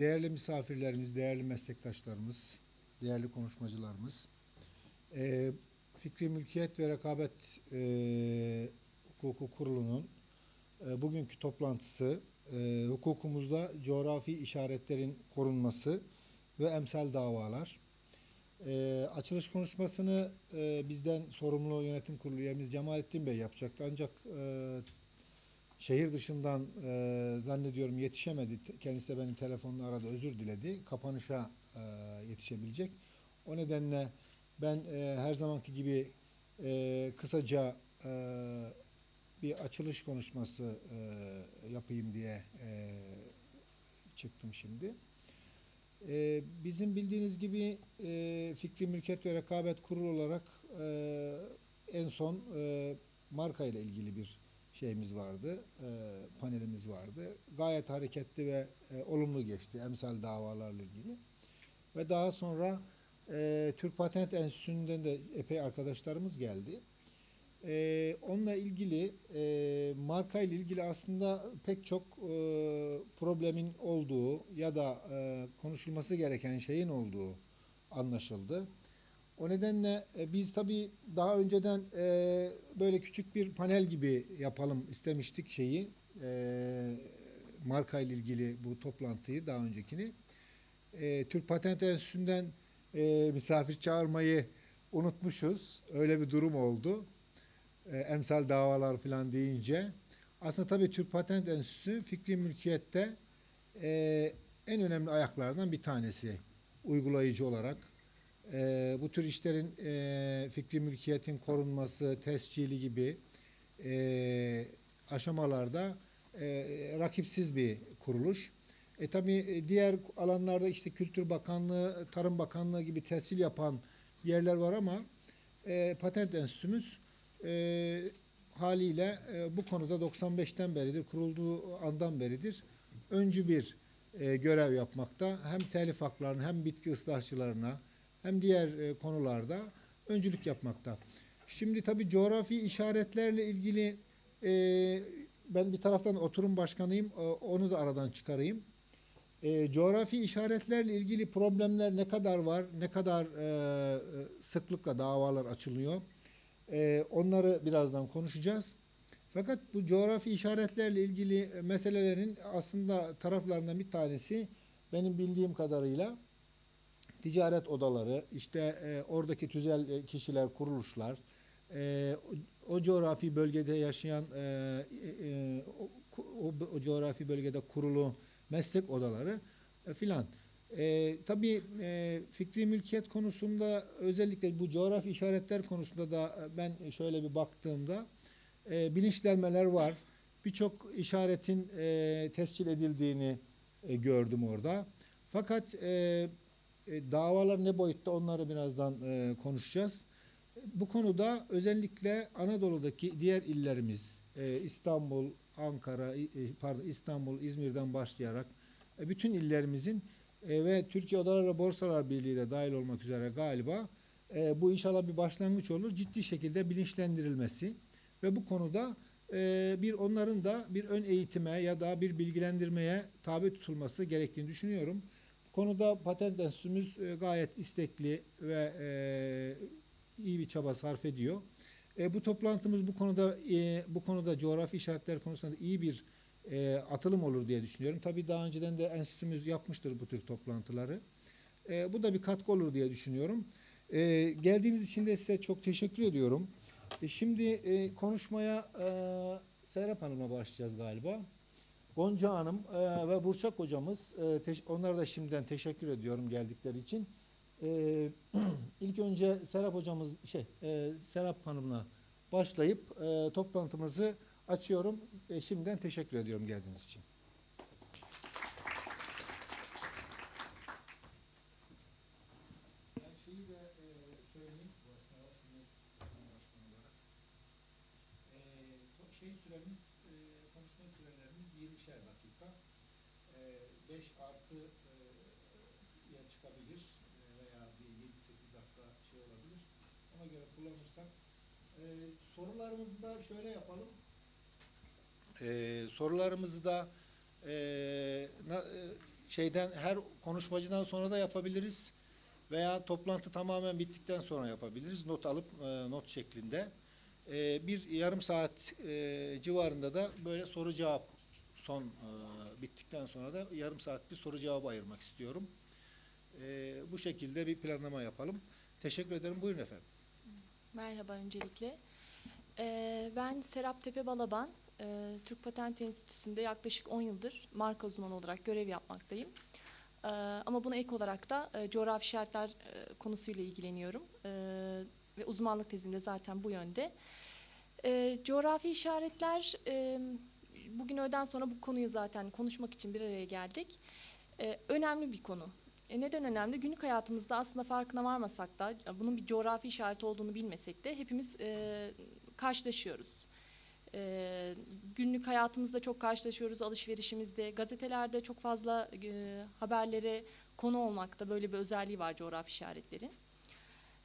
Değerli misafirlerimiz, değerli meslektaşlarımız, değerli konuşmacılarımız, eee, Fikri Mülkiyet ve Rekabet eee, Hukuku Kurulu'nun eee, bugünkü toplantısı eee, hukukumuzda coğrafi işaretlerin korunması ve emsal davalar. Eee, açılış konuşmasını eee, bizden sorumlu yönetim kurulu üyemiz Cemalettin Bey yapacaktı. Ancak eee şehir dışından e, zannediyorum yetişemedi. Kendisi de beni telefonla aradı, özür diledi. Kapanışa e, yetişebilecek. O nedenle ben e, her zamanki gibi e, kısaca e, bir açılış konuşması e, yapayım diye e, çıktım şimdi. E, bizim bildiğiniz gibi e, Fikri Mülkiyet ve Rekabet Kurulu olarak e, en son e, marka ile ilgili bir şeyimiz vardı, e, panelimiz vardı. Gayet hareketli ve e, olumlu geçti emsal davalarla ilgili. Ve daha sonra e, Türk Patent Enstitüsü'nden de epey arkadaşlarımız geldi. E, onunla ilgili e, marka ile ilgili aslında pek çok e, problemin olduğu ya da e, konuşulması gereken şeyin olduğu anlaşıldı. O nedenle e, biz tabii daha önceden e, böyle küçük bir panel gibi yapalım istemiştik şeyi. E, marka ile ilgili bu toplantıyı daha öncekini. Türk Patent Enstitüsü'nden misafir çağırmayı unutmuşuz. Öyle bir durum oldu. Emsal davalar falan deyince. Aslında tabii Türk Patent Enstitüsü fikri mülkiyette en önemli ayaklardan bir tanesi uygulayıcı olarak. Ee, bu tür işlerin e, fikri mülkiyetin korunması, tescili gibi e, aşamalarda e, rakipsiz bir kuruluş. E tabi diğer alanlarda işte Kültür Bakanlığı, Tarım Bakanlığı gibi tescil yapan yerler var ama e, Patent Enstitümüz e, haliyle e, bu konuda 95'ten beridir, kurulduğu andan beridir öncü bir e, görev yapmakta. Hem telif haklarına hem bitki ıslahçılarına hem diğer e, konularda öncülük yapmakta. Şimdi tabii coğrafi işaretlerle ilgili e, ben bir taraftan oturum başkanıyım, e, onu da aradan çıkarayım. E, coğrafi işaretlerle ilgili problemler ne kadar var, ne kadar e, e, sıklıkla davalar açılıyor, e, onları birazdan konuşacağız. Fakat bu coğrafi işaretlerle ilgili meselelerin aslında taraflarından bir tanesi benim bildiğim kadarıyla ticaret odaları, işte e, oradaki tüzel e, kişiler, kuruluşlar, e, o, o coğrafi bölgede yaşayan, e, e, o, o, o coğrafi bölgede kurulu meslek odaları e, filan. E, tabii e, fikri mülkiyet konusunda özellikle bu coğrafi işaretler konusunda da e, ben şöyle bir baktığımda e, bilinçlenmeler var. Birçok işaretin e, tescil edildiğini e, gördüm orada. Fakat e, e, davalar ne boyutta onları birazdan e, konuşacağız. Bu konuda özellikle Anadolu'daki diğer illerimiz e, İstanbul, Ankara, e, pardon İstanbul, İzmir'den başlayarak e, bütün illerimizin e, ve Türkiye Odalar ve Borsalar Birliği de dahil olmak üzere galiba e, bu inşallah bir başlangıç olur. Ciddi şekilde bilinçlendirilmesi ve bu konuda e, bir onların da bir ön eğitime ya da bir bilgilendirmeye tabi tutulması gerektiğini düşünüyorum. Konuda patent enstitümüz gayet istekli ve e, iyi bir çaba sarf ediyor. E, bu toplantımız bu konuda e, bu konuda coğrafi işaretler konusunda iyi bir e, atılım olur diye düşünüyorum. Tabii daha önceden de enstitümüz yapmıştır bu tür toplantıları. E, bu da bir katkı olur diye düşünüyorum. E, geldiğiniz için de size çok teşekkür ediyorum. E, şimdi e, konuşmaya e, Serap Hanım'la başlayacağız galiba. Gonca Hanım e, ve Burçak hocamız, e, onlara da şimdiden teşekkür ediyorum geldikleri için. E, ilk önce Serap hocamız, şey, e, Serap Hanım'la başlayıp e, toplantımızı açıyorum. Şimdiden teşekkür ediyorum geldiğiniz için. Ben şeyi de e, söyleyeyim bu esnada şimdi başkan olarak. E, ko- şey süremiz, e, konuşma sürelerimiz 20'şer dakika. E, 5 artı e, ya çıkabilir e, veya bir 7-8 dakika şey olabilir. Ona göre kullanırsak. E, sorularımızı da şöyle yapalım. E, sorularımızı da e, na- e, şeyden her konuşmacıdan sonra da yapabiliriz veya toplantı tamamen bittikten sonra yapabiliriz. Not alıp e, not şeklinde. E, bir yarım saat e, civarında da böyle soru cevap son e, bittikten sonra da yarım saat bir soru cevabı ayırmak istiyorum. E, bu şekilde bir planlama yapalım. Teşekkür ederim. Buyurun efendim. Merhaba öncelikle. Ee, ben Serap Tepe Balaban, Ee, Türk Patent Enstitüsü'nde yaklaşık 10 yıldır marka uzmanı olarak görev yapmaktayım. Ee, ama buna ek olarak da e, coğrafi işaretler e, konusuyla ilgileniyorum. Ee, ve uzmanlık tezim de zaten bu yönde. Ee, coğrafi işaretler, e, bugün öğleden sonra bu konuyu zaten konuşmak için bir araya geldik. Ee, önemli bir konu. E, neden önemli? Günlük hayatımızda aslında farkına varmasak da bunun bir coğrafi işareti olduğunu bilmesek de hepimiz e, karşılaşıyoruz. E, günlük hayatımızda çok karşılaşıyoruz, alışverişimizde, gazetelerde çok fazla e, haberlere konu olmakta böyle bir özelliği var coğrafi işaretlerin.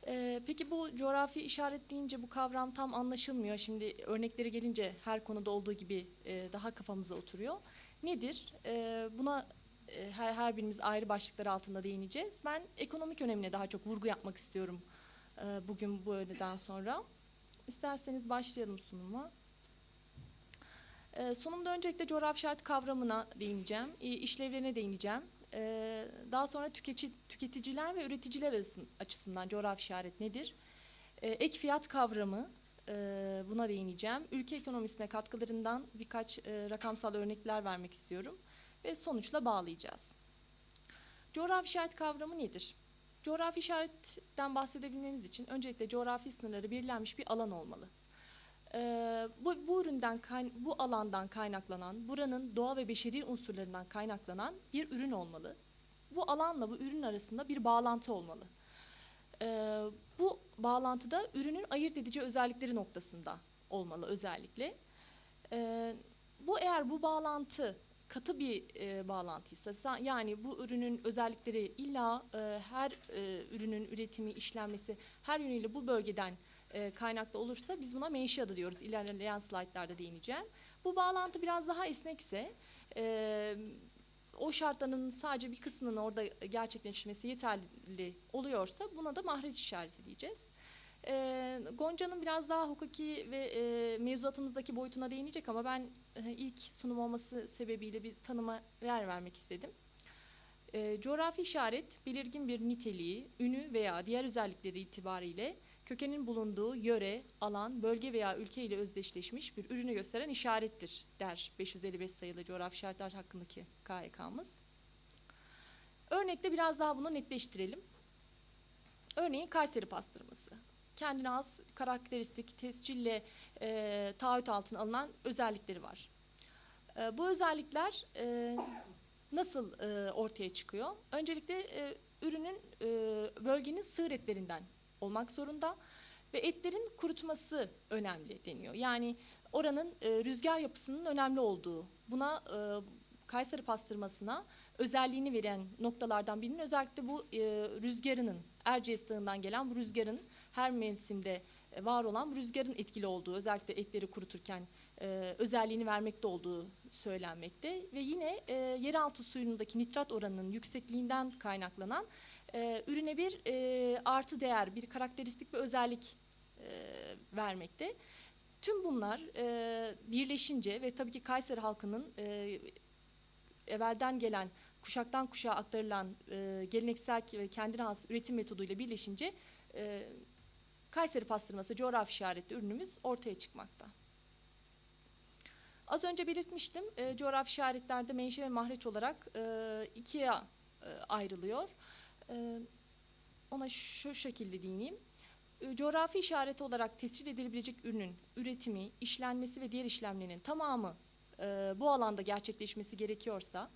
E, peki bu coğrafi işaret deyince bu kavram tam anlaşılmıyor. Şimdi örnekleri gelince her konuda olduğu gibi e, daha kafamıza oturuyor. Nedir? E, buna e, her, her birimiz ayrı başlıklar altında değineceğiz. Ben ekonomik önemine daha çok vurgu yapmak istiyorum e, bugün bu öğleden sonra. İsterseniz başlayalım sunuma. E, sunumda öncelikle coğrafi işaret kavramına değineceğim, e, işlevlerine değineceğim. E, daha sonra tüketici, tüketiciler ve üreticiler arasın, açısından coğrafi işaret nedir? E, ek fiyat kavramı, e, buna değineceğim. Ülke ekonomisine katkılarından birkaç e, rakamsal örnekler vermek istiyorum ve sonuçla bağlayacağız. Coğrafi işaret kavramı nedir? Coğrafi işaretten bahsedebilmemiz için öncelikle coğrafi sınırları belirlenmiş bir alan olmalı. Ee, bu, bu üründen bu alandan kaynaklanan, buranın doğa ve beşeri unsurlarından kaynaklanan bir ürün olmalı. Bu alanla bu ürün arasında bir bağlantı olmalı. Ee, bu bağlantıda ürünün ayırt edici özellikleri noktasında olmalı özellikle. Ee, bu eğer bu bağlantı katı bir e, bağlantıysa sa- yani bu ürünün özellikleri illa e, her e, ürünün üretimi, işlenmesi her yönüyle bu bölgeden e, kaynaklı olursa biz buna menşe adı diyoruz. İlerleyen slaytlarda değineceğim. Bu bağlantı biraz daha esnekse e, o şartların sadece bir kısmının orada gerçekleşmesi yeterli oluyorsa buna da mahreç işareti diyeceğiz. E, Gonca'nın biraz daha hukuki ve e, mevzuatımızdaki boyutuna değinecek ama ben e, ilk sunum olması sebebiyle bir tanıma yer vermek istedim. E, coğrafi işaret belirgin bir niteliği, ünü veya diğer özellikleri itibariyle kökenin bulunduğu yöre, alan, bölge veya ülke ile özdeşleşmiş bir ürünü gösteren işarettir der 555 sayılı coğrafi işaretler hakkındaki KHK'mız. Örnekle biraz daha bunu netleştirelim. Örneğin Kayseri pastırması. Kendine has karakteristik tescille e, taahhüt altına alınan özellikleri var. E, bu özellikler e, nasıl e, ortaya çıkıyor? Öncelikle e, ürünün e, bölgenin sığır etlerinden olmak zorunda ve etlerin kurutması önemli deniyor. Yani oranın e, rüzgar yapısının önemli olduğu, buna e, Kayseri pastırmasına özelliğini veren noktalardan birinin özellikle bu e, rüzgarının, Erciyes Dağı'ndan gelen bu rüzgarın her mevsimde e, var olan rüzgarın etkili olduğu, özellikle etleri kuruturken e, özelliğini vermekte olduğu söylenmekte ve yine e, yeraltı suyundaki nitrat oranının yüksekliğinden kaynaklanan e, ürüne bir e, artı değer, bir karakteristik ve özellik e, vermekte. Tüm bunlar e, birleşince ve tabii ki Kayseri halkının e, evvelden gelen, kuşaktan kuşağa aktarılan e, geleneksel ve kendine has üretim metoduyla birleşince e, Kayseri pastırması coğrafi işaretli ürünümüz ortaya çıkmakta. Az önce belirtmiştim, e, coğrafi işaretlerde menşe ve mahreç olarak e, ikiye e, ayrılıyor. E, ona şu şekilde değineyim. E, coğrafi işareti olarak tescil edilebilecek ürünün üretimi, işlenmesi ve diğer işlemlerinin tamamı e, bu alanda gerçekleşmesi gerekiyorsa,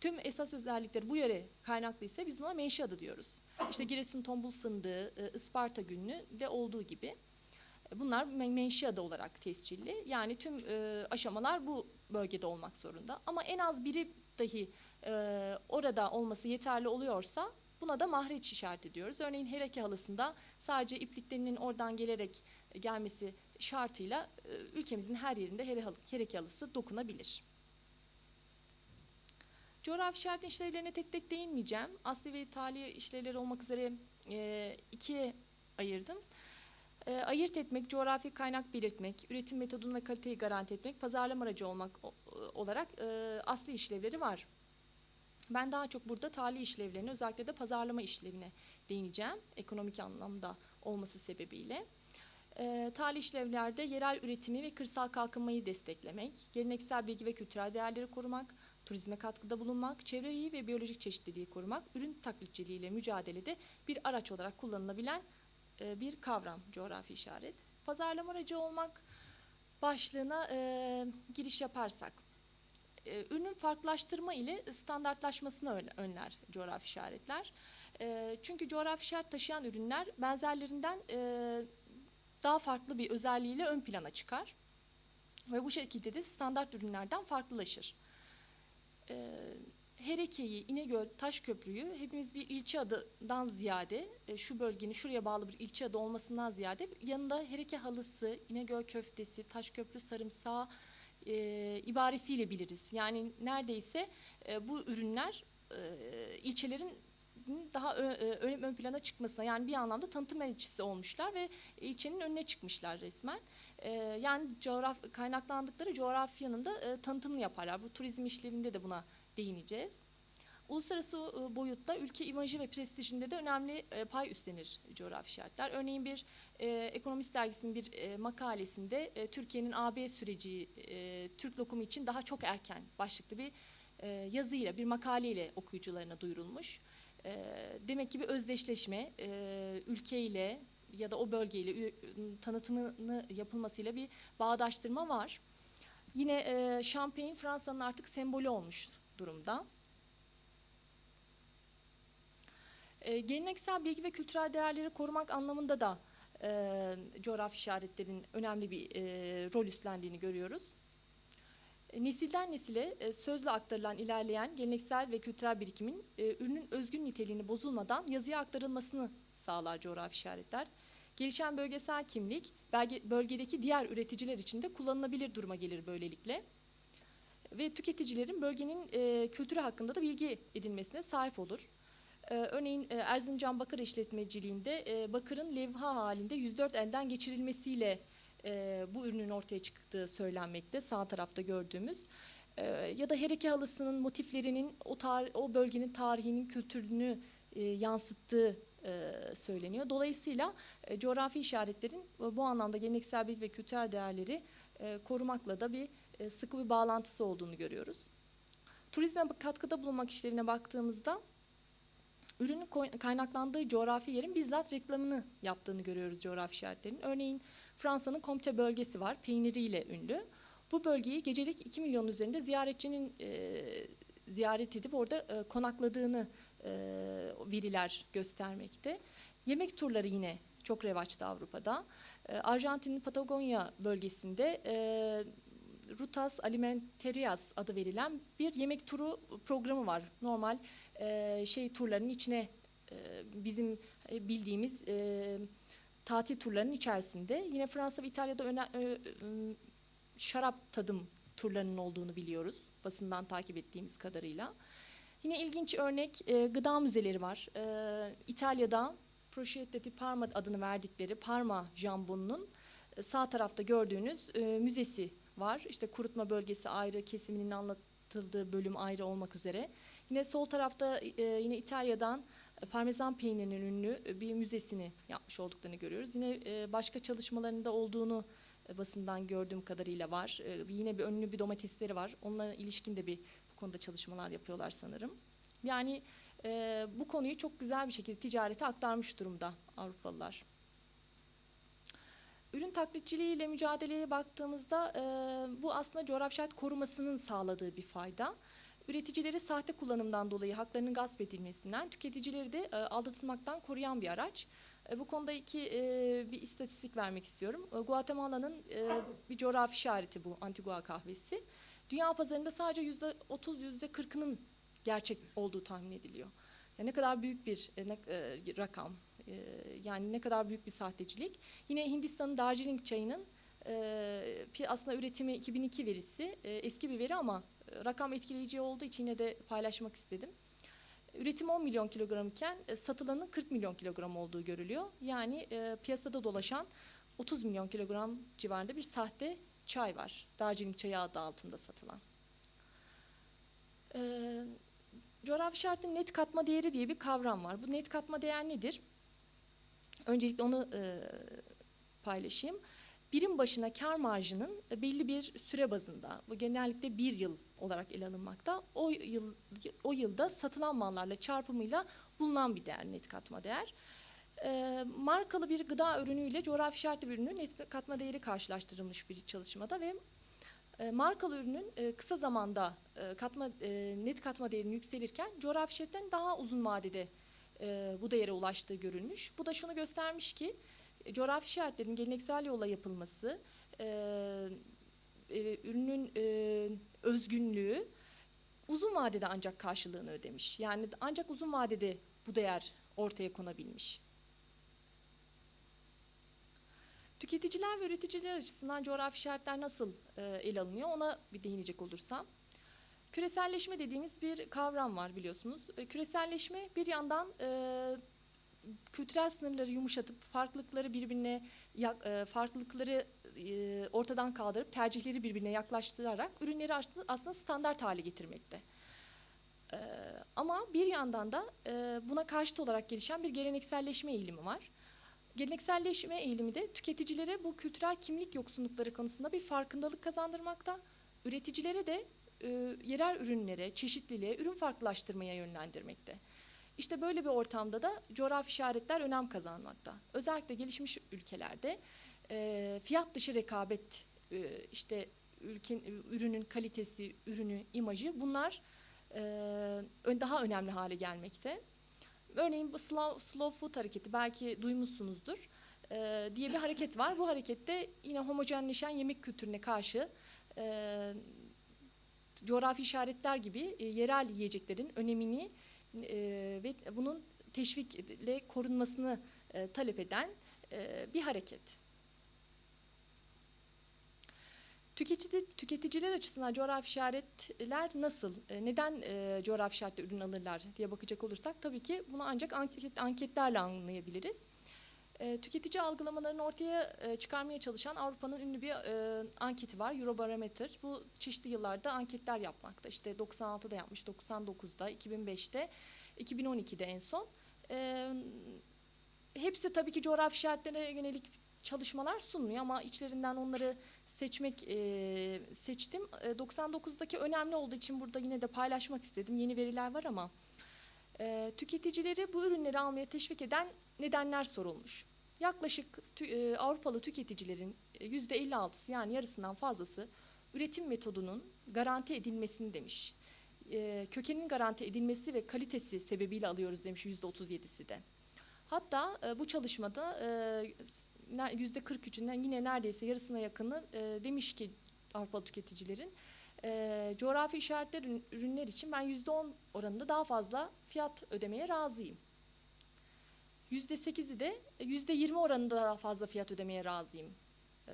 tüm esas özellikleri bu yöre kaynaklıysa biz buna menşe adı diyoruz. İşte Giresun tombul fındığı, e, Isparta günlü de olduğu gibi. E, Bunlar men- menşe adı olarak tescilli. Yani tüm e, aşamalar bu bölgede olmak zorunda. Ama en az biri dahi e, orada olması yeterli oluyorsa buna da mahreç işareti diyoruz. Örneğin hereke halısında sadece ipliklerinin oradan gelerek e, gelmesi şartıyla e, ülkemizin her yerinde here- hereke halısı dokunabilir. Coğrafi işaretin işlevlerine tek tek değinmeyeceğim. Asli ve tali işlevleri olmak üzere e, ikiye ayırdım. E, ayırt etmek, coğrafi kaynak belirtmek, üretim metodunu ve kaliteyi garanti etmek, pazarlama aracı olmak olarak asli işlevleri var. Ben daha çok burada tali işlevlerine, özellikle de pazarlama işlevine değineceğim. Ekonomik anlamda olması sebebiyle. E, tali işlevlerde yerel üretimi ve kırsal kalkınmayı desteklemek, geleneksel bilgi ve kültürel değerleri korumak, turizme katkıda bulunmak, çevreyi ve biyolojik çeşitliliği korumak, ürün taklitçiliğiyle mücadelede bir araç olarak kullanılabilen e, bir kavram coğrafi işaret. Pazarlama aracı olmak başlığına e, giriş yaparsak, e, ürünün farklılaştırma ile standartlaşmasını ön- önler coğrafi işaretler. E, çünkü coğrafi işaret taşıyan ürünler benzerlerinden e, daha farklı bir özelliğiyle ön plana çıkar. Ve bu şekilde de standart ürünlerden farklılaşır. E, Hereke'yi, İnegöl, Taşköprü'yü hepimiz bir ilçe adından ziyade, e, şu bölgenin şuraya bağlı bir ilçe adı olmasından ziyade yanında Hereke halısı, İnegöl köftesi, Taşköprü sarımsağı e, ibaresiyle biliriz. Yani neredeyse e, bu ürünler e, ilçelerin daha ö- ö- ön, ön plana çıkmasına yani bir anlamda tanıtım elçisi olmuşlar ve ilçenin önüne çıkmışlar resmen. E, yani coğraf kaynaklandıkları coğrafyanın da e, tanıtımını yaparlar. Bu turizm işlevinde de buna değineceğiz. Uluslararası e, boyutta ülke imajı ve prestijinde de önemli e, pay üstlenir coğrafi işaretler. Örneğin bir e, Ekonomist dergisinin bir e, makalesinde e, Türkiye'nin AB süreci e, Türk lokumu için daha çok erken başlıklı bir e, yazıyla, bir makaleyle okuyucularına duyurulmuş. E, demek ki bir özdeşleşme e, ülkeyle ya da o bölgeyle tanıtımını yapılmasıyla bir bağdaştırma var. Yine e, Champagne Fransa'nın artık sembolü olmuş durumda. E, geleneksel bilgi ve kültürel değerleri korumak anlamında da e, coğrafi işaretlerin önemli bir e, rol üstlendiğini görüyoruz. E, Nesilden nesile e, sözle aktarılan ilerleyen geleneksel ve kültürel birikimin e, ürünün özgün niteliğini bozulmadan yazıya aktarılmasını sağlar coğrafi işaretler. Gelişen bölgesel kimlik belge, bölgedeki diğer üreticiler için de kullanılabilir duruma gelir böylelikle. Ve tüketicilerin bölgenin e, kültürü hakkında da bilgi edinmesine sahip olur. Ee, örneğin e, Erzincan Bakır İşletmeciliğinde e, bakırın levha halinde 104 elden geçirilmesiyle e, bu ürünün ortaya çıktığı söylenmekte sağ tarafta gördüğümüz. E, ya da hereke halısının motiflerinin o, tar- o bölgenin tarihinin kültürünü e, yansıttığı e, söyleniyor. Dolayısıyla e, coğrafi işaretlerin e, bu anlamda geleneksel bilgi ve kültürel değerleri e, korumakla da bir e, sıkı bir bağlantısı olduğunu görüyoruz. Turizme katkıda bulunmak işlevine baktığımızda ürünün kaynaklandığı coğrafi yerin bizzat reklamını yaptığını görüyoruz coğrafi işaretlerin. Örneğin Fransa'nın Comte bölgesi var, peyniriyle ünlü. Bu bölgeyi gecelik 2 milyon üzerinde ziyaretçinin e, ziyaret edip orada e, konakladığını e, veriler göstermekte. Yemek turları yine çok revaçta Avrupa'da. E, Arjantin'in Patagonya bölgesinde e, Rutas Alimentarias adı verilen bir yemek turu programı var. Normal e, şey turlarının içine e, bizim e, bildiğimiz e, tatil turlarının içerisinde. Yine Fransa ve İtalya'da öne, ö- şarap tadım turlarının olduğunu biliyoruz basından takip ettiğimiz kadarıyla. Yine ilginç örnek e, gıda müzeleri var. E, İtalya'da Prosciutto di Parma adını verdikleri Parma jambonunun e, sağ tarafta gördüğünüz e, müzesi var. İşte kurutma bölgesi ayrı, kesiminin anlatıldığı bölüm ayrı olmak üzere. Yine sol tarafta e, yine İtalya'dan e, parmesan peynirinin ünlü e, bir müzesini yapmış olduklarını görüyoruz. Yine e, başka çalışmalarında olduğunu e, basından gördüğüm kadarıyla var. E, yine bir ünlü bir domatesleri var. Onunla ilişkin de bir bu konuda çalışmalar yapıyorlar sanırım. Yani e, bu konuyu çok güzel bir şekilde ticarete aktarmış durumda Avrupalılar. Ürün taklitçiliğiyle mücadeleye baktığımızda e, bu aslında coğrafi işaret korumasının sağladığı bir fayda. Üreticileri sahte kullanımdan dolayı haklarının gasp edilmesinden, tüketicileri de e, aldatılmaktan koruyan bir araç. E, bu konuda iki e, bir istatistik vermek istiyorum. E, Guatemala'nın e, bir coğrafi işareti bu Antigua kahvesi. Dünya pazarında sadece yüzde 30 yüzde 40'ının gerçek olduğu tahmin ediliyor. Yani ne kadar büyük bir e, e, rakam. E, yani ne kadar büyük bir sahtecilik. Yine Hindistan'ın Darjeeling çayının e, aslında üretimi 2002 verisi e, eski bir veri ama rakam etkileyici olduğu için yine de paylaşmak istedim. Üretim 10 milyon kilogram iken e, satılanın 40 milyon kilogram olduğu görülüyor. Yani e, piyasada dolaşan 30 milyon kilogram civarında bir sahte çay var. Darjeeling çayı adı altında satılan. Ee, coğrafi işaretin net katma değeri diye bir kavram var. Bu net katma değer nedir? Öncelikle onu e, paylaşayım. Birim başına kar marjının belli bir süre bazında, bu genellikle bir yıl olarak ele alınmakta. O yıl o yılda satılan mallarla çarpımıyla bulunan bir değer, net katma değer. E, markalı bir gıda ürünüyle coğrafi işaretli bir ürünün net katma değeri karşılaştırılmış bir çalışmada ve markalı ürünün e, kısa zamanda e, katma e, net katma değerinin yükselirken coğrafi işaretten daha uzun vadede bu değere ulaştığı görülmüş. Bu da şunu göstermiş ki coğrafi işaretlerin geleneksel yolla yapılması, ürünün özgünlüğü uzun vadede ancak karşılığını ödemiş. Yani ancak uzun vadede bu değer ortaya konabilmiş. Tüketiciler ve üreticiler açısından coğrafi işaretler nasıl e, ele alınıyor ona bir değinecek olursam. Küreselleşme dediğimiz bir kavram var biliyorsunuz. E, küreselleşme bir yandan e, kültürel sınırları yumuşatıp farklılıkları birbirine yak- e, farklılıkları e, ortadan kaldırıp tercihleri birbirine yaklaştırarak ürünleri aslında standart hale getirmekte. E, ama bir yandan da e, buna karşıt olarak gelişen bir gelenekselleşme eğilimi var. Gelenekselleşme eğilimi de tüketicilere bu kültürel kimlik yoksunlukları konusunda bir farkındalık kazandırmakta, üreticilere de e, yerel ürünlere, çeşitliliğe, ürün farklılaştırmaya yönlendirmekte. İşte böyle bir ortamda da coğrafi işaretler önem kazanmakta. Özellikle gelişmiş ülkelerde e, fiyat dışı rekabet, e, işte ülkenin ürünün kalitesi, ürünü, imajı bunlar e, daha önemli hale gelmekte. Örneğin bu slow, slow food hareketi belki duymuşsunuzdur e, diye bir hareket var. Bu harekette yine homojenleşen yemek kültürüne karşı e, coğrafi işaretler gibi e, yerel yiyeceklerin önemini e, ve bunun teşvikle korunmasını e, talep eden e, bir hareket. Tüketici, tüketiciler açısından coğrafi işaretler nasıl, e, neden e, coğrafi işaretle ürün alırlar diye bakacak olursak tabii ki bunu ancak anket, anketlerle anlayabiliriz. E, tüketici algılamalarını ortaya e, çıkarmaya çalışan Avrupa'nın ünlü bir e, anketi var, Eurobarometer. Bu çeşitli yıllarda anketler yapmakta. İşte 96'da yapmış, 99'da, 2005'te, 2012'de en son. E, hepsi tabii ki coğrafi işaretlere yönelik çalışmalar sunmuyor ama içlerinden onları seçmek e, seçtim. E, 99'daki önemli olduğu için burada yine de paylaşmak istedim. Yeni veriler var ama e, tüketicileri bu ürünleri almaya teşvik eden nedenler sorulmuş. Yaklaşık tü, e, Avrupalı tüketicilerin e, %56'sı yani yarısından fazlası üretim metodunun garanti edilmesini demiş. E, kökenin garanti edilmesi ve kalitesi sebebiyle alıyoruz demiş %37'si de. Hatta e, bu çalışmada e, ne- %43'ünden yine neredeyse yarısına yakını e, demiş ki Avrupalı tüketicilerin e, coğrafi işaretler ürün- ürünler için ben %10 oranında daha fazla fiyat ödemeye razıyım. %8'i de e, %20 oranında daha fazla fiyat ödemeye razıyım e,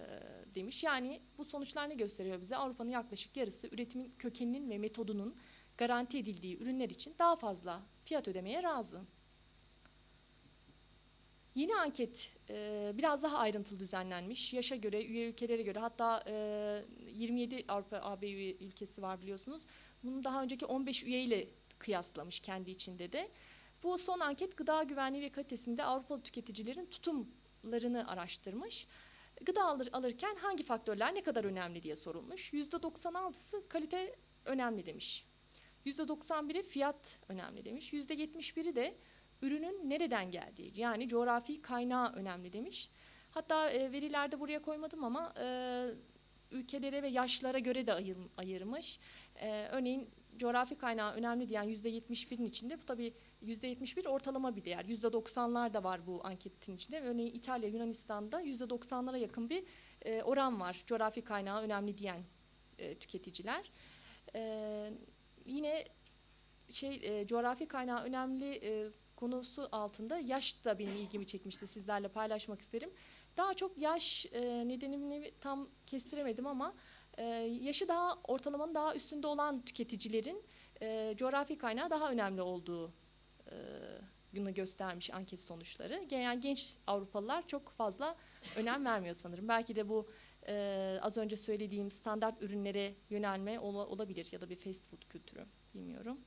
demiş. Yani bu sonuçlar ne gösteriyor bize? Avrupa'nın yaklaşık yarısı üretimin kökeninin ve metodunun garanti edildiği ürünler için daha fazla fiyat ödemeye razı. Yeni anket e, biraz daha ayrıntılı düzenlenmiş. Yaşa göre, üye ülkelere göre hatta e, 27 Avrupa AB ülkesi var biliyorsunuz. Bunu daha önceki 15 üyeyle kıyaslamış kendi içinde de. Bu son anket gıda güvenliği ve kalitesinde Avrupalı tüketicilerin tutumlarını araştırmış. Gıda alır, alırken hangi faktörler ne kadar önemli diye sorulmuş. %96'sı kalite önemli demiş. %91'i fiyat önemli demiş. %71'i de ürünün nereden geldiği yani coğrafi kaynağı önemli demiş. Hatta e, verilerde buraya koymadım ama e, ülkelere ve yaşlara göre de ayır, ayırmış. E, örneğin coğrafi kaynağı önemli diyen %71'in içinde bu tabii %71 ortalama bir değer. %90'lar da var bu anketin içinde. Örneğin İtalya, Yunanistan'da %90'lara yakın bir e, oran var. Coğrafi kaynağı önemli diyen e, tüketiciler. E, yine şey e, coğrafi kaynağı önemli e, konusu altında yaş da benim ilgimi çekmişti. Sizlerle paylaşmak isterim. Daha çok yaş e, nedenini tam kestiremedim ama E, yaşı daha ortalamanın daha üstünde olan tüketicilerin e, coğrafi kaynağı daha önemli olduğu e, göstermiş anket sonuçları. Yani genç Avrupalılar çok fazla önem vermiyor sanırım. Belki de bu e, az önce söylediğim standart ürünlere yönelme ola- olabilir ya da bir fast food kültürü bilmiyorum.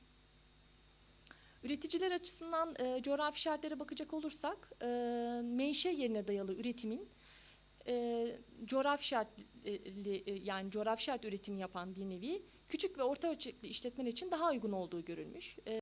Üreticiler açısından e, coğrafi şartlara bakacak olursak e, menşe yerine dayalı üretimin e, coğrafi şartlı e, yani coğrafi şart üretimi yapan bir nevi küçük ve orta ölçekli işletmeler için daha uygun olduğu görülmüş. E,